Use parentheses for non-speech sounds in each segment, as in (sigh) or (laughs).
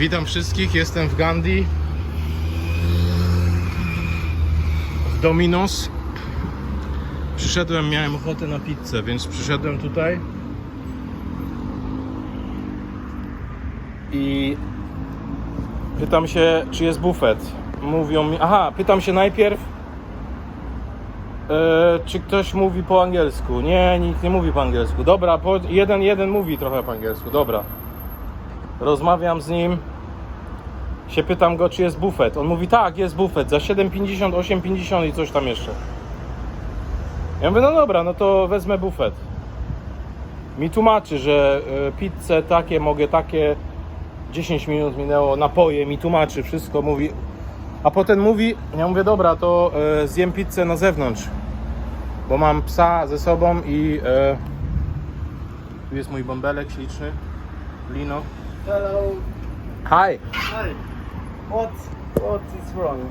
Witam wszystkich, jestem w Gandhi. W Dominos. Przyszedłem, miałem ochotę na pizzę, więc przyszedłem tutaj. I pytam się, czy jest bufet. Mówią mi, aha, pytam się najpierw, e, czy ktoś mówi po angielsku. Nie, nikt nie mówi po angielsku. Dobra, po, jeden, jeden mówi trochę po angielsku, dobra. Rozmawiam z nim. Się pytam go, czy jest bufet. On mówi, tak, jest bufet. Za 7,50, 8,50 i coś tam jeszcze. Ja mówię, no dobra, no to wezmę bufet. Mi tłumaczy, że y, pizze takie, mogę takie. 10 minut minęło, napoje, mi tłumaczy, wszystko mówi. A potem mówi, ja mówię, dobra, to y, zjem pizzę na zewnątrz. Bo mam psa ze sobą i y, tu jest mój bąbelek śliczny. Lino. Hello. Hi. Hi. What what is wrong?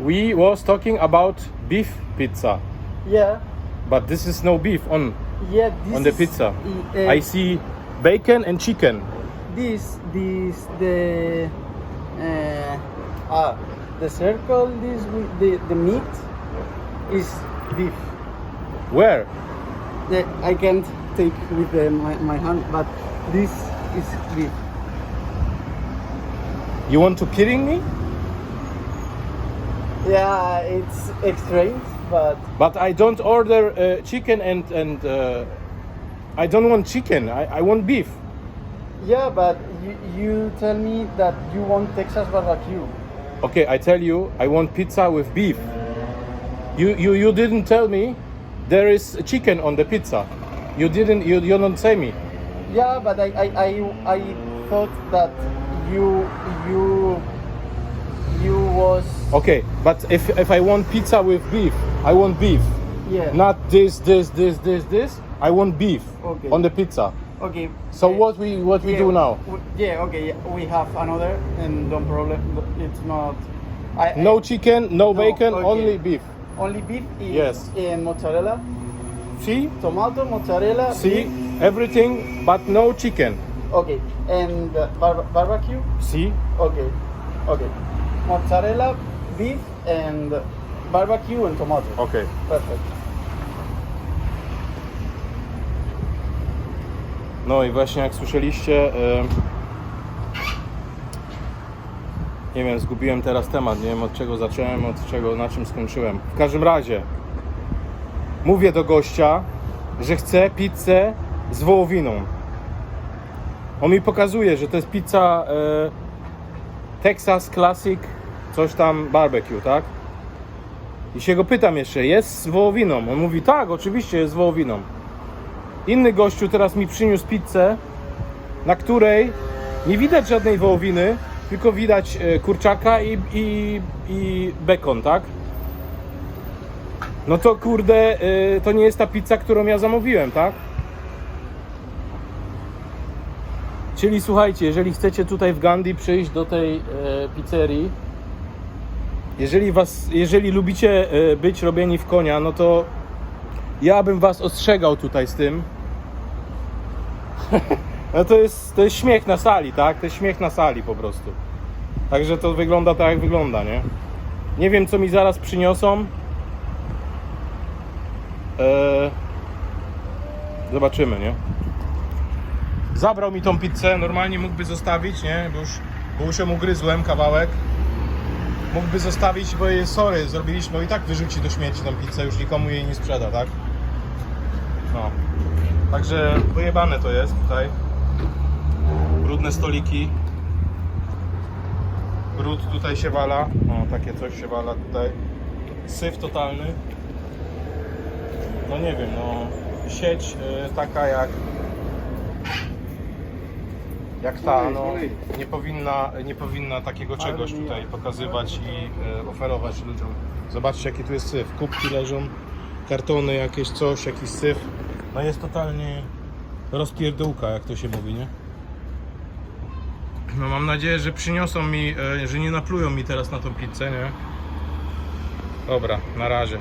We was talking about beef pizza, Yeah. but this is no beef on Yeah. This on the is- pizza. i- uh, I see bacon and chicken. this this the uh, ah the circle this with the the meat is beef. Where? I can't take with the, my my hand, but this is beef. You want to kidding me? Yeah, it's extreme, but But I don't order uh, chicken and and uh, I don't want chicken. I, I want beef. yeah, but you you tell me that you want Texas barbecue. Okay, I tell you, I want pizza with beef. You you you didn't tell me there is chicken on the pizza. You didn't. You you don't say me. Yeah, but I, I, I, I thought that you you you was Okay, but if if I want pizza with beef, I want beef. yeah Not this, this, this, this, this. I want beef Okay. on the pizza. okay. So eh, what we what we yeah, do now? Yeah, okay. yeah, We have another, and don't problem. It's not. I, No I- chicken, no, No, bacon, okay. only beef. only beef. Is, Yes. And mozzarella, See, tomato, mozzarella. see, beef. everything, but no chicken. Okay, and uh, bar- barbecue. See, Okay, okay. Mozzarella, beef, and barbecue and tomato. okay. Perfect. No i właśnie jak słyszeliście, em, nie wiem, zgubiłem teraz temat, nie wiem od czego zacząłem, od czego, na czym skończyłem. W każdym razie, mówię do gościa, że chcę pizzę z wołowiną. On mi pokazuje, że to jest pizza e, Texas Classic, coś tam barbecue, tak? I się go pytam jeszcze, jest z wołowiną? On mówi, tak, oczywiście jest z wołowiną. Inny gościu teraz mi przyniósł pizzę, na której nie widać żadnej wołowiny, tylko widać e, kurczaka i, i, i bekon, tak? No to kurde, e, to nie jest ta pizza, którą ja zamówiłem, tak? Czyli słuchajcie, jeżeli chcecie tutaj w Gandhi przyjść do tej e, pizzerii, jeżeli was, jeżeli lubicie e, być robieni w konia, no to ja bym was ostrzegał tutaj z tym. (laughs) No to jest, to jest śmiech na sali, tak? To jest śmiech na sali po prostu. Także to wygląda tak jak wygląda, nie? Nie wiem co mi zaraz przyniosą. Eee, zobaczymy, nie? Zabrał mi tą pizzę, normalnie mógłby zostawić, nie? Bo już, bo już ją ugryzłem kawałek. Mógłby zostawić, bo jej sorry, zrobiliśmy, bo i tak wyrzuci do śmieci tą pizzę, już nikomu jej nie sprzeda, tak? No. Także pojebane to jest tutaj. Brudne stoliki. Brud tutaj się wala. O, takie coś się wala tutaj. Syf totalny. No nie wiem, no sieć y, taka jak jak ta, no nie powinna, nie powinna takiego czegoś tutaj pokazywać i y, oferować ludziom. Zobaczcie jaki tu jest syf. Kubki leżą, kartony jakieś coś, jakiś syf. No jest totalnie rozpierdółka, jak to się mówi, nie? No mam nadzieję, że przyniosą mi, e, że nie naplują mi teraz na tą pizzę, nie? Dobra, na razie.